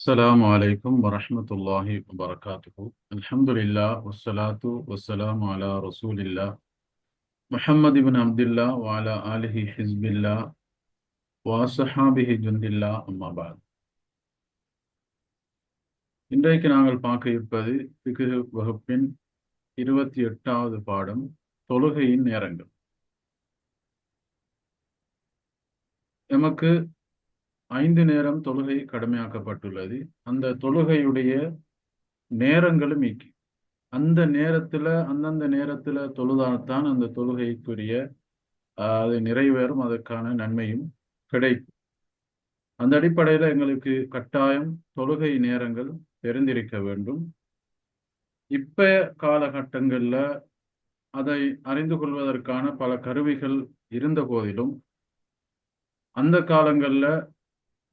السلام عليكم ورحمة الله وبركاته الحمد لله والصلاة والسلام على رسول الله محمد بن عبد الله وعلى آله حزب الله وصحابه جند الله أما بعد இன்றைக்கு நாங்கள் பார்க்க இருப்பது பிகு வகுப்பின் இருபத்தி எட்டாவது பாடம் தொழுகையின் நேரங்கள் எமக்கு ஐந்து நேரம் தொழுகை கடமையாக்கப்பட்டுள்ளது. அந்த தொழுகையுடைய நேரங்களும் இக்கி அந்த நேரத்துல அந்தந்த நேரத்துல தொழுதால்தான் அந்த தொழுகைக்குரிய அது நிறைவேறும் அதற்கான நன்மையும் கிடைக்கும். அந்த அடிப்படையில எங்களுக்கு கட்டாயம் தொழுகை நேரங்கள் தெரிந்திருக்க வேண்டும். இப்ப காலகட்டங்கள்ல அதை அறிந்து கொள்வதற்கான பல கருவிகள் இருந்த போதிலும் அந்த காலங்கள்ல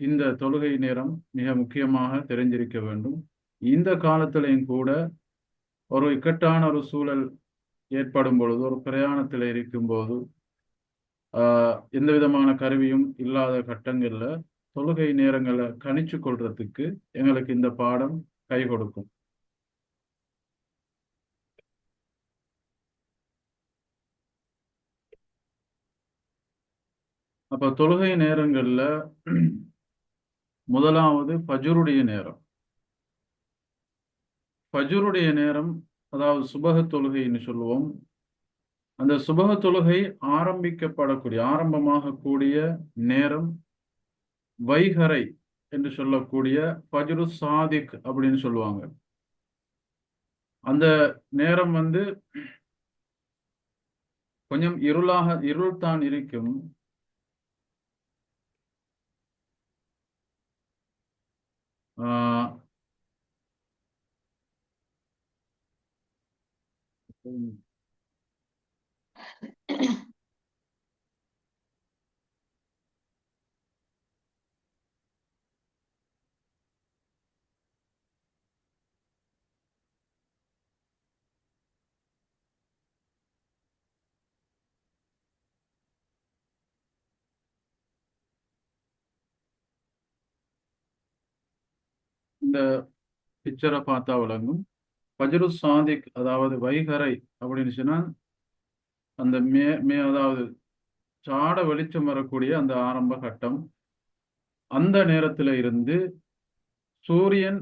இந்த தொழுகை நேரம் மிக முக்கியமாக தெரிஞ்சிருக்க வேண்டும். இந்த காலத்திலையும் கூட ஒரு இக்கட்டான ஒரு சூழல் ஏற்படும் பொழுது ஒரு பிரயாணத்தில் இருக்கும்போது எந்த விதமான கருவியும் இல்லாத கட்டங்களில் தொழுகை நேரங்களை கணிச்சு கொள்றதுக்கு எங்களுக்கு இந்த பாடம் கை கொடுக்கும். அப்ப தொழுகை நேரங்கள்ல முதலாவது ஃபஜருடைய நேரம். ஃபஜருடைய நேரம் அதாவது சுபக தொழுகைன்னு சொல்லுவோம். அந்த சுபக தொழுகை ஆரம்பிக்கப்படக்கூடிய ஆரம்பமாக கூடிய நேரம் வைகரை என்று சொல்லக்கூடிய ஃபஜ்ரு சாதிக் அப்படின்னு சொல்லுவாங்க. அந்த நேரம் வந்து கொஞ்சம் இருளாக இருள் தான் இருக்கும். Uh, இந்த பிக்சரை பார்த்தா விளங்கும். பஜ்ரு சாதிக் அதாவது வைகரை அப்படின்னு சொன்னா அந்த மே மே அதாவது சாட வெளிச்சம் வரக்கூடிய அந்த ஆரம்ப கட்டம். அந்த நேரத்துல இருந்து சூரியன்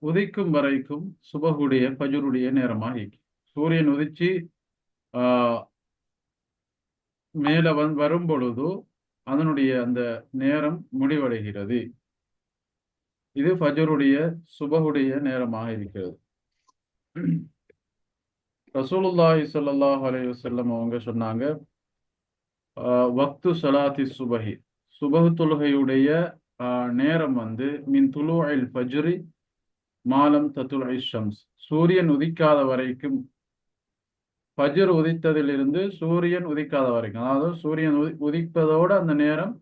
உதிக்கும் வரைக்கும் சுபகுடைய பஜுருடைய நேரமாக சூரியன் உதிச்சு ஆஹ் மேல வந் வரும் பொழுதோ அதனுடைய அந்த நேரம் முடிவடைகிறது. இது ஃபஜருடைய சுபகுடைய நேரமாக இருக்கிறது. ரசூலுல்லாஹி சல்லாஹ் அலையுசல்லம் அவங்க சொன்னாங்க வக்து சலாத்தி சுபஹி. சுபகு தொழுகையுடைய நேரம் வந்து மின் துலு அல் ஃபஜ்ரி மாலம் தத்துல் ஷம்ஸ் சூரியன் உதிக்காத வரைக்கும் ஃபஜர் உதித்ததிலிருந்து சூரியன் உதிக்காத வரைக்கும் அதாவது சூரியன் உதி உதிப்பதோடு அந்த நேரம்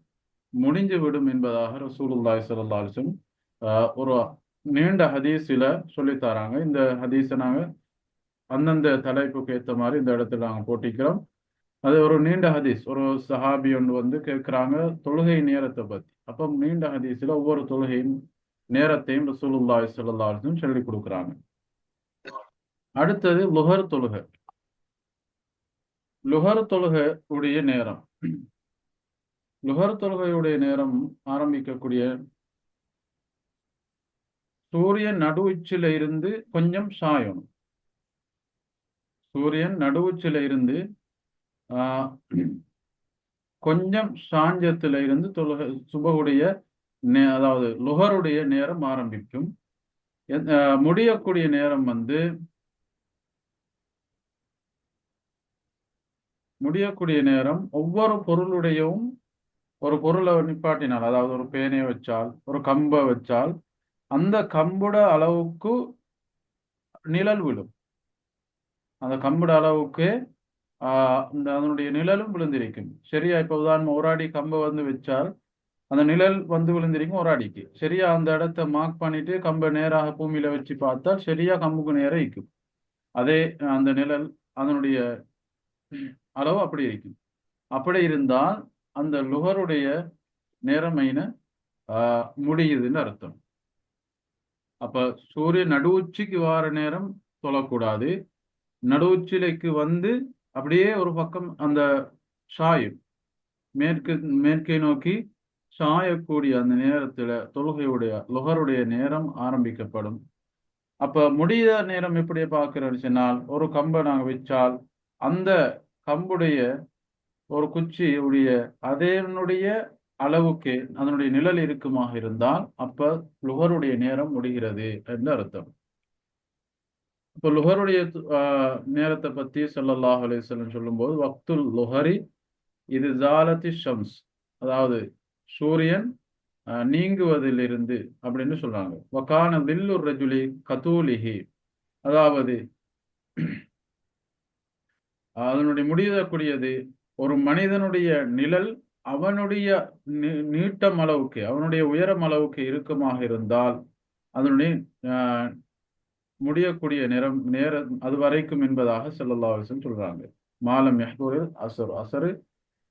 முடிஞ்சு விடும் என்பதாக ரசூலுல்லாஹி சல்லா அலிஸ்லம் ஒரு நீண்ட ஹதீஸில சொல்லித்தராங்க இந்த ஹதீஸை நாங்க அந்தந்த தலைப்புக்கு ஏற்ற மாதிரி இந்த இடத்துல நாங்க போட்டிக்கிறோம். அது ஒரு நீண்ட ஹதீஸ். ஒரு சஹாபி ஒன்று வந்து கேட்குறாங்க தொழுகை நேரத்தை பத்தி. அப்போ நீண்ட ஹதீஸில் ஒவ்வொரு தொழுகையும் நேரத்தையும் ரசூலுல்லா ஸல்லல்லாஹு சொல்லி கொடுக்குறாங்க. அடுத்தது லுஹர் தொழுகை. லுஹர் தொழுகை உடைய நேரம். லுஹர் தொழுகையுடைய நேரம் ஆரம்பிக்கக்கூடிய சூரியன் நடுவுச்சில இருந்து கொஞ்சம் சாயணும். சூரியன் நடுவுச்சில இருந்து கொஞ்சம் சாஞ்சத்துல இருந்து தொழுக சுபகுடைய அதாவது லுகருடைய நேரம் ஆரம்பிக்கும். முடியக்கூடிய நேரம் வந்து முடியக்கூடிய நேரம் ஒவ்வொரு பொருளுடையவும் ஒரு பொருளை நிப்பாட்டினால் அதாவது ஒரு பேனையை வச்சால் ஒரு கம்பை வச்சால் அந்த கம்புட அளவுக்கு நிழல் விழும். அந்த கம்புட அளவுக்கு இந்த அதனுடைய நிழலும் விழுந்திருக்கும். சரியா? இப்ப உதாரணம் ஒரு அடி கம்பை வந்து வச்சால் அந்த நிழல் வந்து விழுந்திருக்கும் ஒரு அடிக்கு. சரியா? அந்த இடத்த மார்க் பண்ணிட்டு கம்பை நேராக பூமியில வச்சு பார்த்தால் சரியா கம்புக்கு நேரம் இருக்கும் அதே அந்த நிழல் அதனுடைய அளவு அப்படி இருக்கும். அப்படி இருந்தால் அந்த லுகருடைய நேரமையின முடியுதுன்னு அர்த்தம். அப்ப சூரியன் நடு உச்சிக்கு வார நேரம் தொழக்கூடாது நடு உச்சிலைக்கு வந்து அப்படியே ஒரு பக்கம் அந்த சாயும் மேற்கு மேற்கை நோக்கி சாயக்கூடிய அந்த நேரத்துல தொழுகையுடைய லுகருடைய நேரம் ஆரம்பிக்கப்படும். அப்ப முடிய நேரம் எப்படி பார்க்கிறோம்னு சொன்னால் ஒரு கம்பை நாங்க வச்சால் அந்த கம்புடைய ஒரு குச்சியுடைய அதனுடைய அளவுக்கு அதனுடைய நிழல் இருக்குமாக இருந்தால் அப்ப லுகருடைய நேரம் முடிகிறது என்று அர்த்தம். இப்ப லுகருடைய ஆஹ், நேரத்தை பத்தி ஸல்லல்லாஹு அலிசல்லம் சொல்லும்போது வக்துல் லுஹரி இது ஜாலத்தி ஷம்ஸ். அதாவது சூரியன் நீங்குவதிலிருந்து அப்படின்னு சொல்றாங்க. வக்கான வில்லு ரஜுலி கதூலிஹி. அதாவது அதனுடைய முடியக்கூடியது ஒரு மனிதனுடைய நிழல் அவனுடைய நீ- நீட்டம் அளவுக்கு அவனுடைய உயரம் அளவுக்கு இறுக்கமாக இருந்தால் அதனுடைய ஆஹ், முடியக்கூடிய நேரம் நேரம் அது வரைக்கும் என்பதாக செல்லல்லா சொல்றாங்க. மாலம் யஹ்துரில் அசர் அசரு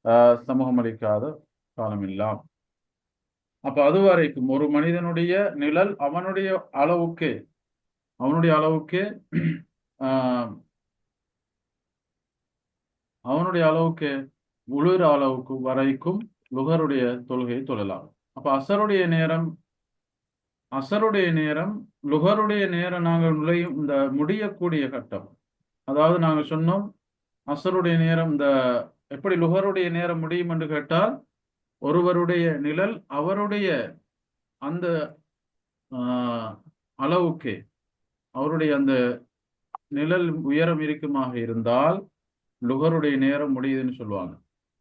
ஆஹ், சமூகம் அளிக்காத காலம் இல்லாம் அப்ப அது வரைக்கும் ஒரு மனிதனுடைய நிழல் அவனுடைய அளவுக்கு அவனுடைய அளவுக்கு ஆஹ், அவனுடைய அளவுக்கு உளுர அளவுக்கு வரைக்கும் லுகருடைய தொழுகையை தொழலாம். அப்ப அசருடைய நேரம் அசருடைய நேரம் லுகருடைய நேரம் நாங்கள் நுழையும் இந்த முடியக்கூடிய கட்டம். அதாவது நாங்கள் சொன்னோம் அசருடைய நேரம் இந்த எப்படி லுகருடைய நேரம் முடியும் என்று கேட்டால் ஒருவருடைய நிழல் அவருடைய அந்த அளவுக்கு அவருடைய அந்த நிழல் உயரம் இருக்குமாக இருந்தால் லுகருடைய நேரம் முடியுதுன்னு சொல்லுவாங்க.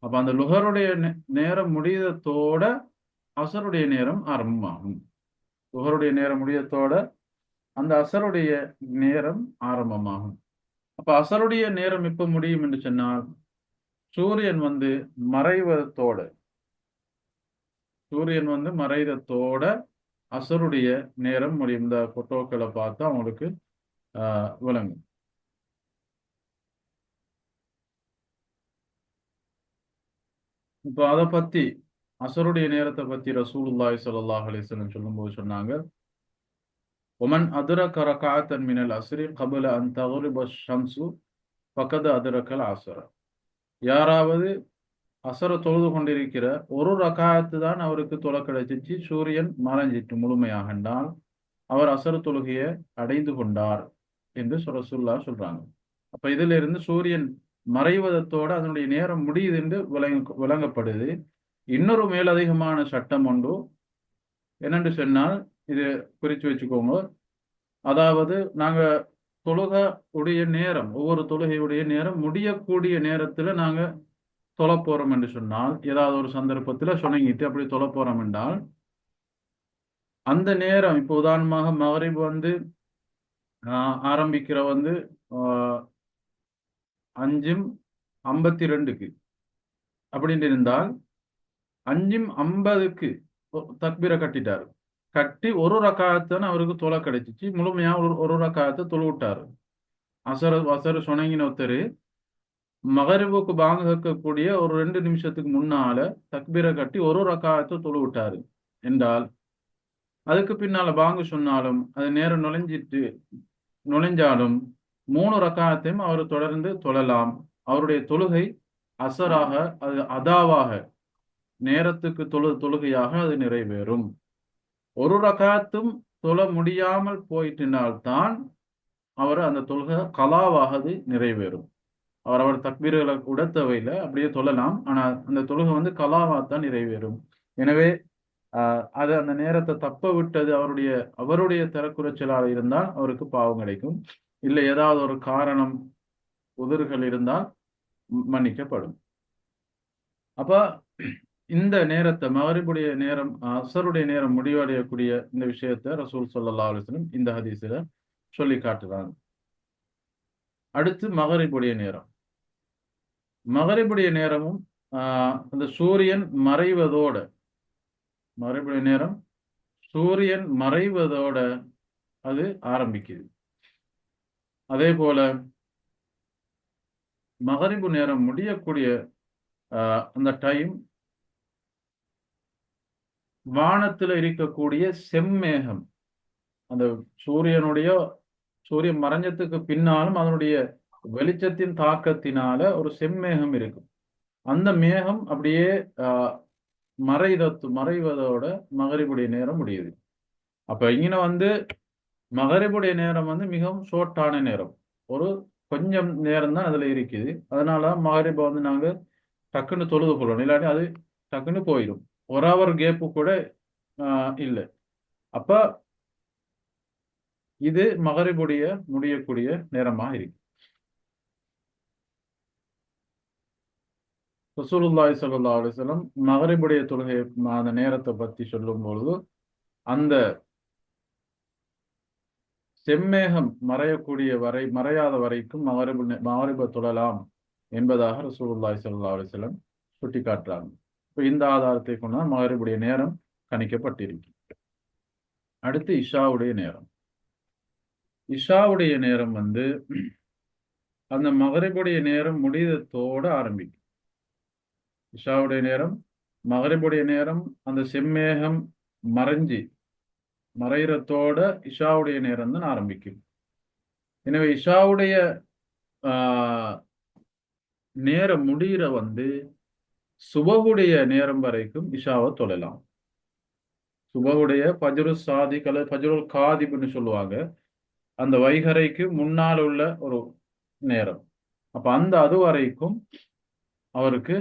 அப்ப அந்த லுகருடைய நே- நேரம் முடியதோட அசருடைய நேரம் ஆரம்பமாகும். லுகருடைய நேரம் முடியத்தோட அந்த அசருடைய நேரம் ஆரம்பமாகும். அப்ப அசருடைய நேரம் எப்ப முடியும் என்று சொன்னால் சூரியன் வந்து மறைவதோட சூரியன் வந்து மறைவதோட அசருடைய நேரம் முடியும். இந்த போட்டோக்களை பார்த்தா அவங்களுக்கு ஆஹ், விளங்கும். இப்போ அதை பத்தி அசருடைய நேரத்தை பத்தி ரசூலுல்லாய் சல்லாஹ் அலைஹி சொல்லும்போது சொன்னாங்க ஒமன் அதுரக ரகாத்தன் மினல் அஸ்ரி கபல அன் தகுரிப ஷம்சு பக்கத்து அதுரக்கல் அசர. யாராவது அசர தொழுது கொண்டிருக்கிற ஒரு ரகாயத்து தான் அவருக்கு தொலை கிடைச்சிச்சு சூரியன் மறைஞ்சிட்டு முழுமையாகண்டால் அவர் அசர தொழுகையை அடைந்து கொண்டார் என்று ரசூலுல்லாஹ் சொல்றாங்க. அப்ப இதுல இருந்து சூரியன் மறைவதத்தோட அதனுடைய நேரம் முடியுது என்று விளங்க விளங்கப்படுது. இன்னொரு மேலதிகமான சட்டம் ஒன்று என்னென்று சொன்னால் இது குறித்து வச்சுக்கோங்க. அதாவது நாங்க தொழுக உடைய நேரம் ஒவ்வொரு தொழுகையுடைய நேரம் முடியக்கூடிய நேரத்தில் நாங்க தொலை போறோம் என்று சொன்னால் ஏதாவது ஒரு சந்தர்ப்பத்துல சொன்னங்கிட்டு அப்படி தொலை போறோம் என்றால் அந்த நேரம் இப்போ உதாரணமாக மகரிப் வந்து ஆஹ், ஆரம்பிக்கிற வந்து ஆஹ், அஞ்சும் ஐம்பத்தி ரெண்டுக்கு அப்படின்னு இருந்தால் அஞ்சும் ஐம்பதுக்கு தக்பீரை கட்டிட்டாரு. கட்டி ஒரு ரக்காயத்தான அவருக்கு தொலை கிடைச்சிச்சு. முழுமையா ஒரு ஒரு ரக்காயத்தை தொழு விட்டாரு. அசர அசர சுணங்கின ஒருத்தர் மகரிவுக்கு பாங்க கேட்கக்கூடிய ஒரு ரெண்டு நிமிஷத்துக்கு முன்னால தக்பீரை கட்டி ஒரு ரக்காயத்தை தொழு விட்டாரு. என்றால் அதுக்கு பின்னால பாங்கு சொன்னாலும் அது நேரம் நுழைஞ்சிட்டு நுழைஞ்சாலும் மூணு ரக்காயத்தையும் அவர் தொடர்ந்து தொழலாம் அவருடைய தொழுகை அசராக அது அதாவாக நேரத்துக்கு தொழு தொழுகையாக அது நிறைவேறும். ஒரு ரகாத்தும் தொழ முடியாமல் போயிட்டினால்தான் அவர் அந்த தொழுகை கலாவாக அது நிறைவேறும். அவர் அவர் தக்பீர்களை கூட அப்படியே தொழலாம். ஆனால் அந்த தொழுகை வந்து கலாவாக தான் நிறைவேறும். எனவே ஆஹ், அது அந்த நேரத்தை தப்ப விட்டது அவருடைய அவருடைய தரக்குறைச்சலாக இருந்தால் அவருக்கு பாவம் கிடைக்கும். இல்லை ஏதாவது ஒரு காரணம் உதிர்கள் இருந்தால் மன்னிக்கப்படும். அப்ப இந்த நேரத்தை மகரிபுடைய நேரம் அசருடைய நேரம் முடிவடையக்கூடிய இந்த விஷயத்தை ரசூல் சொல்லல்லா அலைஹி இந்த ஹதீஸில் சொல்லி காட்டுறாங்க அடுத்து மகரிபுடைய நேரம். மகரிபுடைய நேரமும் ஆஹ், அந்த சூரியன் மறைவதோட மகரிபுடைய நேரம் சூரியன் மறைவதோட அது ஆரம்பிக்குது. அதே போல மகரிபு நேரம் முடியக்கூடிய ஆஹ், அந்த டைம் வானத்துல இருக்கக்கூடிய செம்மேகம் அந்த சூரியனுடைய சூரியன் மறைஞ்சத்துக்கு பின்னாலும் அதனுடைய வெளிச்சத்தின் தாக்கத்தினால ஒரு செம்மேகம் இருக்கும். அந்த மேகம் அப்படியே ஆஹ், மறைதத்து மறைவதோட மகரிபுடைய நேரம் முடியுது. அப்ப இங்க வந்து மகரிபுடைய நேரம் வந்து மிகவும் ஷோர்ட்டான நேரம். ஒரு கொஞ்சம் நேரம் தான் அதுல இருக்குது. அதனால மகரிப வந்து நாங்க டக்குன்னு தொழுது கொள்ளணும். இல்லாட்டி அது டக்குன்னு போயிடும். ஒரு ஹவர் கேப்பு கூட ஆஹ், இல்லை. அப்ப இது மகரிபுடைய முடியக்கூடிய நேரமா இருக்கு. ரசூலுல்லாஹி சல்லா அலைஹி மகரிபுடைய தொழுகை அந்த நேரத்தை பத்தி சொல்லும் பொழுது அந்த செம்மேகம் மறையக்கூடிய வரை மறையாத வரைக்கும் மகரிபு மகரிப தொழலாம் என்பதாக ரசூலுல்லாய் சல்லா அலைஹி சுட்டி காட்டுறாங்க இப்போ இந்த ஆதாரத்தை கொண்டு மகரிபுடைய நேரம் கணிக்கப்பட்டிருக்கு அடுத்து இஷாவுடைய நேரம். இஷாவுடைய நேரம் வந்து அந்த மகரிபுடைய நேரம் முடிதத்தோட ஆரம்பிக்கும். இஷாவுடைய நேரம் மகரிபுடைய நேரம் அந்த செம்மேகம் மறைஞ்சி மறைகிறத்தோட இஷாவுடைய நேரம் தான் ஆரம்பிக்கும். எனவே இஷாவுடைய ஆஹ், நேரம் முடிகிற வந்து சுபகுடைய நேரம் வரைக்கும் இஷாவை தொழலாம். சுபகுடைய பஜ்ரு சாதி கல பஜ்ருல் காதிப்னு சொல்லுவாங்க. அந்த வைகரைக்கு முன்னால் உள்ள ஒரு நேரம். அப்ப அந்த அது வரைக்கும் அவருக்கு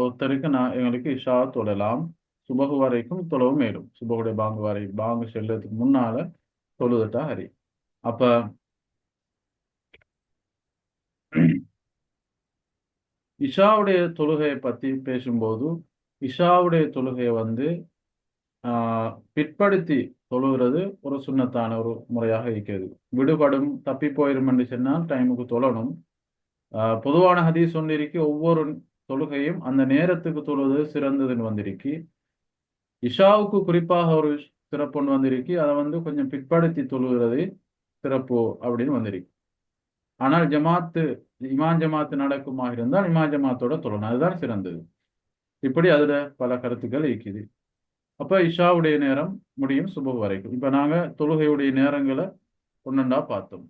ஒருத்தருக்கு நான் எங்களுக்கு இஷா தொழலாம். சுபகு வரைக்கும் தொழவும் மேலும். சுபகுடைய பாங்கு வரை பாங்கு செல்லதுக்கு முன்னால தொழுதுட்டா ஹரி. அப்ப இஷாவுடைய தொழுகையை பத்தி பேசும்போது இஷாவுடைய தொழுகையை வந்து ஆஹ், பிற்படுத்தி தொழுகிறது ஒரு சுண்ணத்தான ஒரு முறையாக இருக்கிறது. விடுபடும் தப்பி போயிரும் என்று சொன்னால் டைமுக்கு தொழணும். ஆஹ், பொதுவான ஹதீஸ் ஒன்றிருக்கு. ஒவ்வொரு தொழுகையும் அந்த நேரத்துக்கு தொழுவது சிறந்ததுன்னு வந்திருக்கு. இஷாவுக்கு குறிப்பாக ஒரு சிறப்பு ஒன்று வந்திருக்கு. அதை வந்து கொஞ்சம் பிற்படுத்தி தொழுகிறது சிறப்பு அப்படின்னு வந்திருக்கு. ஆனால் ஜமாத்து இமான் ஜமாத்து நடக்குமா இருந்தால் இமான் ஜமாத்தோட தொழணும் அதுதான் சிறந்தது. இப்படி அதுல பல கருத்துக்கள் இருக்குது. அப்ப இஷாவுடைய நேரம் முடியும் சுப வரைக்கும். இப்ப நாங்க தொழுகையுடைய நேரங்களை ஒன்னண்டா பார்த்தோம்.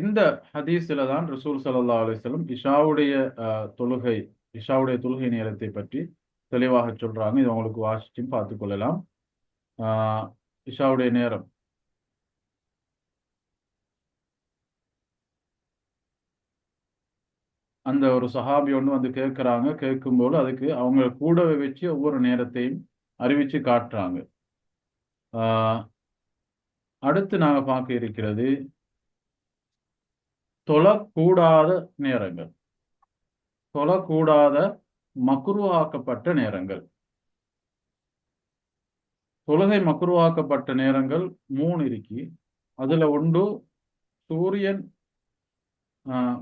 இந்த ஹதீஸில் தான் ரசூல் சல்லா அலுவலம் இஷாவுடைய தொழுகை இஷாவுடைய தொழுகை நேரத்தை பற்றி தெளிவாக சொல்றாங்க. இது உங்களுக்கு வாசிச்சும் பார்த்து கொள்ளலாம். ஆஹ், இஷாவுடைய நேரம். அந்த ஒரு சஹாபி ஒன்று வந்து கேட்குறாங்க. கேட்கும்போது அதுக்கு அவங்க கூடவே வச்சு ஒவ்வொரு நேரத்தையும் அறிவிச்சு காட்டுறாங்க. ஆஹ், அடுத்து நாங்க பார்க்க இருக்கிறது தொழக்கூடாத நேரங்கள். தொழக்கூடாத மக்ருவாக்கப்பட்ட நேரங்கள். தொழுகை மக்ருவாக்கப்பட்ட நேரங்கள் மூணு இருக்கு அதுல ஒன்று சூரியன் ஆஹ்,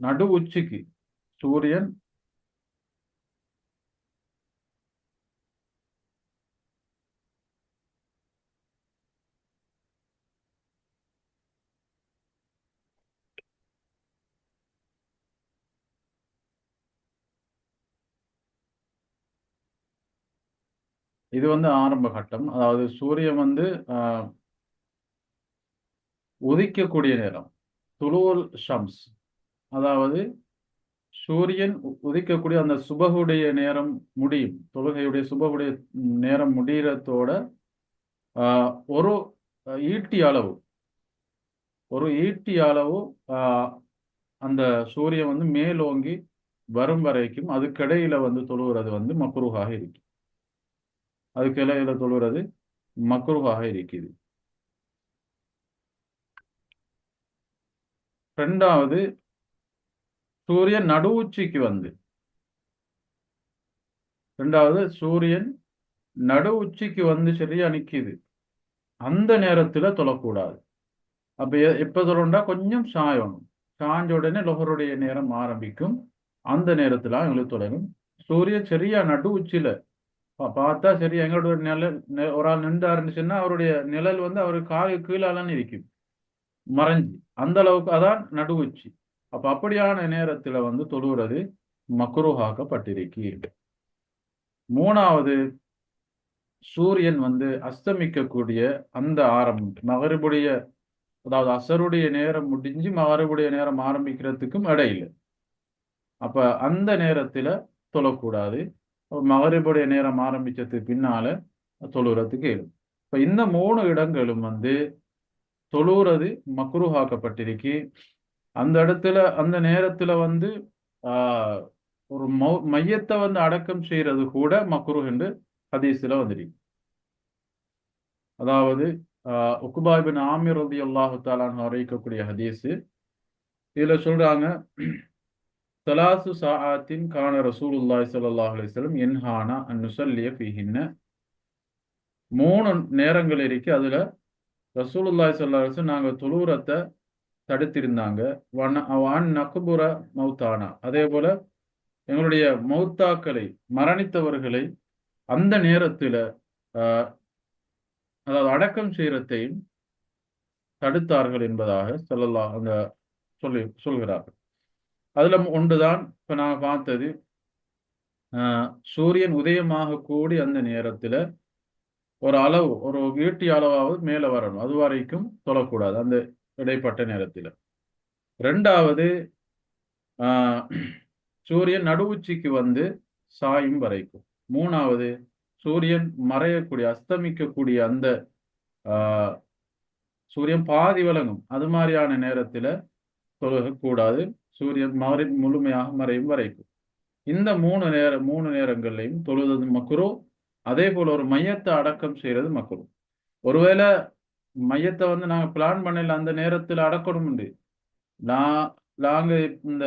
நடு உச்சிக்கு சூரியன் இது வந்து ஆரம்ப கட்டம். அதாவது சூரியன் வந்து ஆஹ், உதிக்கக்கூடிய நேரம். துலுவல் ஷம்ஸ். அதாவது சூரியன் உதிக்கக்கூடிய அந்த சுபகுடைய நேரம் முடியும். தொழுகையுடைய சுபகுடைய நேரம் முடிகிறதோட ஆஹ், ஒரு ஈட்டி அளவு. ஒரு ஈட்டி அளவு ஆஹ், அந்த சூரியன் வந்து மேலோங்கி வரும் வரைக்கும் அதுக்கிடையில வந்து தொழுகிறது வந்து மக்ரூஹாக இருக்கு அதுக்கிடையில தொழுகிறது மக்ருவாக இருக்குது. ரெண்டாவது சூரியன் நடு உச்சிக்கு வந்து. ரெண்டாவது சூரியன் நடு உச்சிக்கு வந்து சரியா நிக்குது. அந்த நேரத்துல தொழக்கூடாது. அப்ப எப்ப தொழணும்னா கொஞ்சம் சாயணும். சாஞ்ச உடனே லொஹருடைய நேரம் ஆரம்பிக்கும். அந்த நேரத்துல எங்களுக்கு தொடரும் சூரியன் சரியா நடு உச்சியில பார்த்தா சரி எங்களோட நிழல் ஒரு ஆள் நின்றாருன்னு அவருடைய நிழல் வந்து அவர் காலு கீழாலன்னு இருக்கும் மறைஞ்சு. அந்த அளவுக்கு அதான் நடுவுச்சு. அப்ப அப்படியான நேரத்துல வந்து தொழுகிறது மக்ரூஹாக்கப்பட்டிருக்கு மூணாவது சூரியன் வந்து அஸ்தமிக்கக்கூடிய அந்த ஆரம்பம். மகரிபுடைய அதாவது அசருடைய நேரம் முடிஞ்சு மகரிபுடைய நேரம் ஆரம்பிக்கிறதுக்கும் இடையில. அப்ப அந்த நேரத்துல தொழக்கூடாது. மகரிபுடைய நேரம் ஆரம்பிச்சதுக்கு பின்னால தொழுறதுக்கு எழும். இப்ப இந்த மூணு இடங்களும் வந்து தொழுறது மக்ருஹாக்கப்பட்டிருக்கு. அந்த இடத்துல அந்த நேரத்துல வந்து ஆஹ் ஒரு மையத்தை வந்து அடக்கம் செய்யறது கூட மக்ரு என்று ஹதீஸ்ல வந்துருக்கு. அதாவது ஆஹ் உக்குபாபின் ஆமிர் ரதி அல்லாஹு தாலான்னு அறிவிக்கக்கூடிய ஹதீஸ். இதுல சொல்றாங்க தலாசு சாஹாத்தின் கான ரசூலுல்லாய் ஸல்லல்லாஹு அலிஸ்லம் என்ஹானா அந்நுசல்லிய பிஹின்ன மூணு நேரங்கள் இருக்கு. அதுல ரசூலுல்லாய் சல்லா அலிஸ்லம் நாங்கள் நாங்க தடுத்திருந்தாங்க. வன் வான் நகுபுர மௌத்தானா. அதே போல எங்களுடைய மௌத்தாக்களை மரணித்தவர்களை அந்த நேரத்துல ஆஹ் அதாவது அடக்கம் செய்யறதையும் தடுத்தார்கள் என்பதாக சொல்லலாம் அந்த சொல்லி சொல்கிறார்கள். அதுல ஒன்றுதான் இப்ப நான் பார்த்தது. ஆஹ் சூரியன் உதயமாக கூடி அந்த நேரத்துல ஒரு அளவு ஒரு ஈட்டி அளவாவது மேல வரணும். அது வரைக்கும் தொழக்கூடாது அந்த இடைப்பட்ட நேரத்துல. ரெண்டாவது ஆஹ் சூரியன் நடுவுச்சிக்கு வந்து சாயும் வரைக்கும். மூணாவது சூரியன் மறையக்கூடிய அஸ்தமிக்கக்கூடிய அந்த ஆஹ் சூரியன் பாதி விளங்கும் அது மாதிரியான நேரத்துல தொழுகக்கூடாது சூரியன் மறை முழுமையாக மறையும் வரைக்கும். இந்த மூணு நேர மூணு நேரங்கள்லையும் தொழுவது மக்குரு அதே போல ஒரு மையத்தை அடக்கம் செய்யறது மக்குரு ஒருவேளை மையத்தை வந்து நாங்க பிளான் பண்ணல அந்த நேரத்துல அடக்கணும் உண்டு. நான் நாங்க இந்த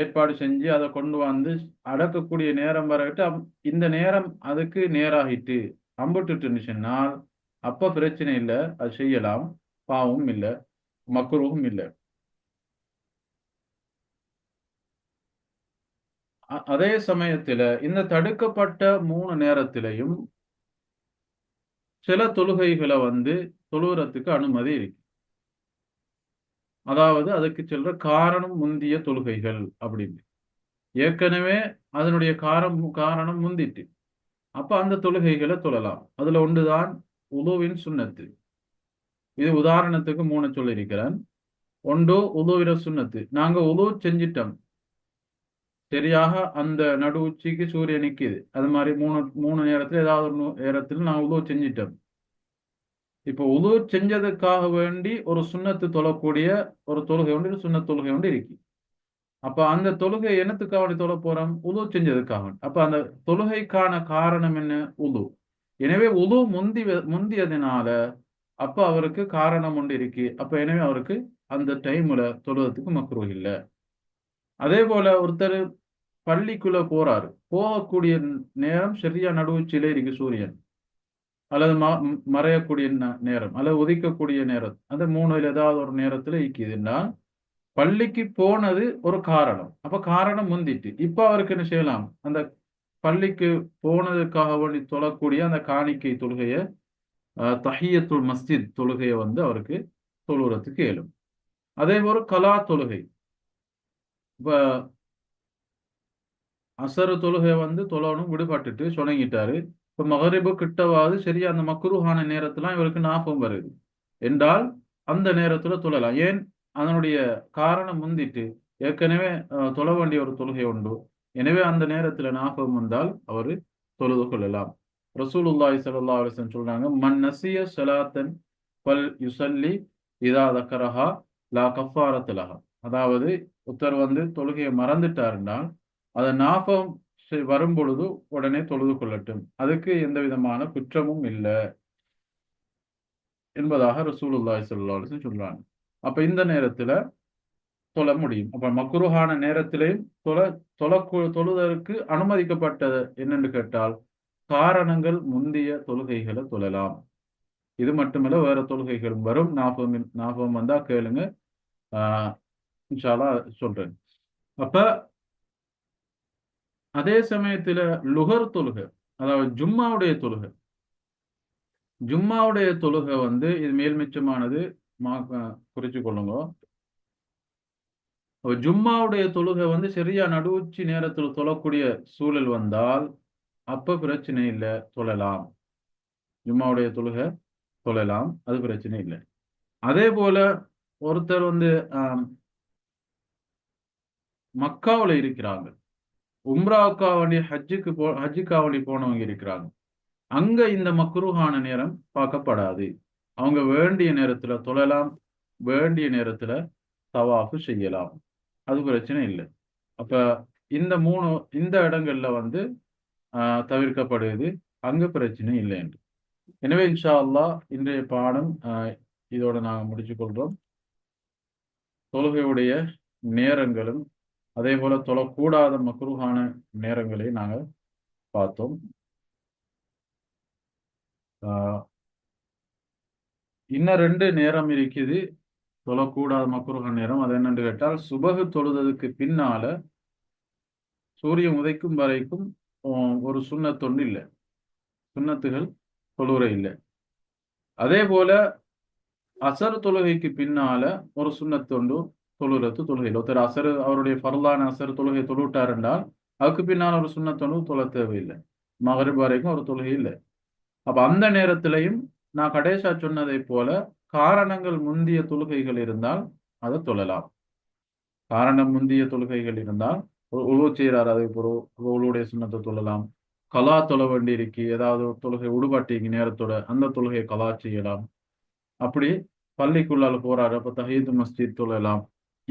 ஏற்பாடு செஞ்சு அதை கொண்டு வந்து அடக்கக்கூடிய நேரம் வரவிட்டு இந்த நேரம் அதுக்கு நேராகிட்டு அம்புட்டுட்டு சொன்னால் அப்ப பிரச்சனை இல்லை அது செய்யலாம். பாவமும் இல்லை மக்குருவும் இல்லை. அதே சமயத்துல இந்த தடுக்கப்பட்ட மூணு நேரத்திலையும் சில தொழுகைகளை வந்து தொழுகிறதுக்கு அனுமதி இருக்கு. அதாவது அதுக்கு சொல்ற காரணம் முந்திய தொழுகைகள் அப்படின்னு. ஏற்கனவே அதனுடைய காரம் காரணம் முந்திட்டு. அப்ப அந்த தொழுகைகளை தொழலாம். அதுல ஒன்றுதான் உதுவின் சுண்ணத்து. இது உதாரணத்துக்கு மூணு சொல்லியிருக்கிறேன். ஒன்று உதுவிர சுண்ணத்து. நாங்க உதவு செஞ்சிட்டோம். சரியாக அந்த நடு உச்சிக்கு சூரியன் நிக்குது. அது மாதிரி மூணு மூணு நேரத்துல ஏதாவது ஒரு நேரத்தில் நான் உதவு செஞ்சிட்டேன். இப்போ உதவு செஞ்சதுக்காக வேண்டி ஒரு சுண்ணத்து தொழக்கூடிய ஒரு தொழுகை ஒன்று சுண்ண தொழுகை ஒன்று இருக்கு. அப்ப அந்த தொழுகை என்னத்துக்காக வேண்டி தொழ போறோம்? உதவு செஞ்சதுக்காக அப்ப அந்த தொழுகைக்கான காரணம் என்ன? உது எனவே உது முந்தி முந்தியதுனால அப்ப அவருக்கு காரணம் ஒன்று இருக்கு. அப்ப எனவே அவருக்கு அந்த டைம்ல தொழுவதுக்கு மக்ரூ இல்லை. அதே போல ஒருத்தர் பள்ளிக்குள்ள போறாரு. போகக்கூடிய நேரம் சரியா நடுவுச்சியில இருக்கு சூரியன். அல்லது மறையக்கூடிய நேரம். அல்லது உதிக்கக்கூடிய நேரம். அந்த மூணுல ஏதாவது ஒரு நேரத்துல இக்குதுன்னா பள்ளிக்கு போனது ஒரு காரணம். அப்ப காரணம் முந்திட்டு. இப்ப அவருக்கு என்ன செய்யலாம்? அந்த பள்ளிக்கு போனதுக்காக வேண்டி தொழக்கூடிய அந்த காணிக்கை தொழுகைய தஹியத்துல் மஸ்ஜித் தொழுகையை வந்து அவருக்கு தொழுறதுக்கு இயலும். அதே போல கலா தொழுகை. இப்ப அசரு தொழுகை வந்து தொழணும் விடுபட்டுட்டு சொணங்கிட்டாரு. இப்ப மகரிபு கிட்டவாது சரியா அந்த மக்குருஹான நேரத்துல இவருக்கு ஞாபகம் வருது. என்றால் அந்த நேரத்துல தொழலாம். ஏன்? அதனுடைய காரணம் முந்திட்டு ஏற்கனவே தொழ வேண்டிய ஒரு தொழுகை உண்டு. எனவே அந்த நேரத்துல ஞாபகம் வந்தால் அவரு தொழுது கொள்ளலாம். ரசூலுல்லாஹி சல்லா அலிசன் சொல்றாங்க மன் நசிய சலாத்தன் பல் யுசல்லி இதா தக்கரஹா லா கஃபாரத்துலஹா அதாவது ஒருத்தர் வந்து தொழுகையை மறந்துட்டாருன்னா அதை ஞாபகம் வரும் பொழுது உடனே தொழுது கொள்ளட்டும். அதுக்கு எந்த விதமான குற்றமும் இல்லை. என்பதாக ரசூலுல்லாஹி ஸல்லல்லாஹு சொல்றாங்க. அப்ப இந்த நேரத்துல தொழ முடியும். அப்ப மக்குருஹான நேரத்திலேயும் தொழ தொழ தொழுதற்கு அனுமதிக்கப்பட்டது என்னென்று கேட்டால் காரணங்கள் முந்திய தொழுகைகளை தொழலாம். இது மட்டுமல்ல வேற தொழுகைகளும் வரும். ஞாபகம் ஞாபகம் வந்தா கேளுங்க. ஆஹ் சொல்றேன். அப்ப அதே சமயத்துல லுகர் தொழுகை அதாவது ஜும்மாவுடைய தொழுகை. ஜும்மாவுடைய தொழுகை வந்து இது மேல்மிச்சமானது மா குறிச்சு கொள்ளுங்க. ஜும்மாவுடைய தொழுகை வந்து சரியா நடுவுச்சி நேரத்தில் தொழக்கூடிய சூழல் வந்தால் அப்ப பிரச்சனை இல்லை தொழலாம். ஜும்மாவுடைய தொழுகை தொழலாம் அது பிரச்சனை இல்லை. அதே போல ஒருத்தர் வந்து மக்காவில் மக்காவுல இருக்கிறாங்க. உம்ராவுக்காவணி ஹஜ்ஜுக்கு போ ஹஜ்ஜுக்காவணி போனவங்க இருக்கிறாங்க. அங்க இந்த மக்ரூஹான நேரம் பார்க்கப்படாது. அவங்க வேண்டிய நேரத்துல தொழலாம் வேண்டிய நேரத்துல தவாஃபு செய்யலாம். அது பிரச்சனை இல்லை. அப்ப இந்த மூணு இந்த இடங்கள்ல வந்து ஆஹ், தவிர்க்கப்படுவது அங்க பிரச்சனை இல்லை என்று. எனவே இன்ஷா அல்லாஹ் இன்றைய பாடம் ஆஹ், இதோட நாங்கள் முடிச்சுக்கொள்றோம் தொழுகையுடைய நேரங்களும் அதே போல தொழக்கூடாத மக்ருஹான நேரங்களை நாங்கள் பார்த்தோம். ஆஹ், இன்னும் ரெண்டு நேரம் இருக்குது. தொழக்கூடாத மக்ருஹான நேரம். அது என்னன்னு கேட்டால் சுபகு தொழுததுக்கு பின்னால சூரியன் உதைக்கும் வரைக்கும் ஒரு சுண்ணத்தொண்டு இல்லை. சுண்ணத்துகள் தொழுகிற இல்லை. அதே போல அசர் தொழுகைக்கு பின்னால ஒரு சுண்ணத்தொண்டு தொழுகிறது தொழுகையில் ஒருத்தர் அசர் அவருடைய ஃபர்லான அசர் தொழுகை தொழுவிட்டார் என்றால் அதுக்கு பின்னால் ஒரு சுண்ணத்தொண்டு தொழ தேவையில்லை. மகரிப் வரைக்கும் ஒரு தொழுகை இல்லை. அப்ப அந்த நேரத்திலையும் நான் கடைசா சொன்னதை போல காரணங்கள் முந்திய தொழுகைகள் இருந்தால் அதை தொழலாம். காரணம் முந்திய தொழுகைகள் இருந்தால் உழவு செய்கிறார் அதை ஒரு உழுவுடைய சுண்ணத்தை தொழலாம். கலா தொழ வேண்டி இருக்கு ஏதாவது ஒரு தொழுகை உடுபாட்டிக்கு நேரத்தோட அந்த தொழுகையை கலா செய்யலாம். அப்படி பள்ளிக்குள்ளால போறாரு அப்ப தஹீது மஸ்ஜித் தொழலாம்.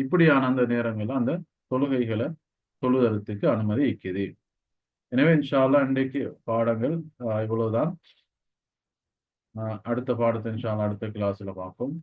இப்படியான அந்த நேரங்கள்ல அந்த தொழுகைகளை தொழுதலுக்கு அனுமதி இருக்குது எனவே இன்ஷால்லா இன்றைக்கு பாடங்கள் இவ்வளவுதான். ஆஹ் அடுத்த பாடத்தை இன்ஷால்லா அடுத்த கிளாஸ்ல பார்ப்போம்.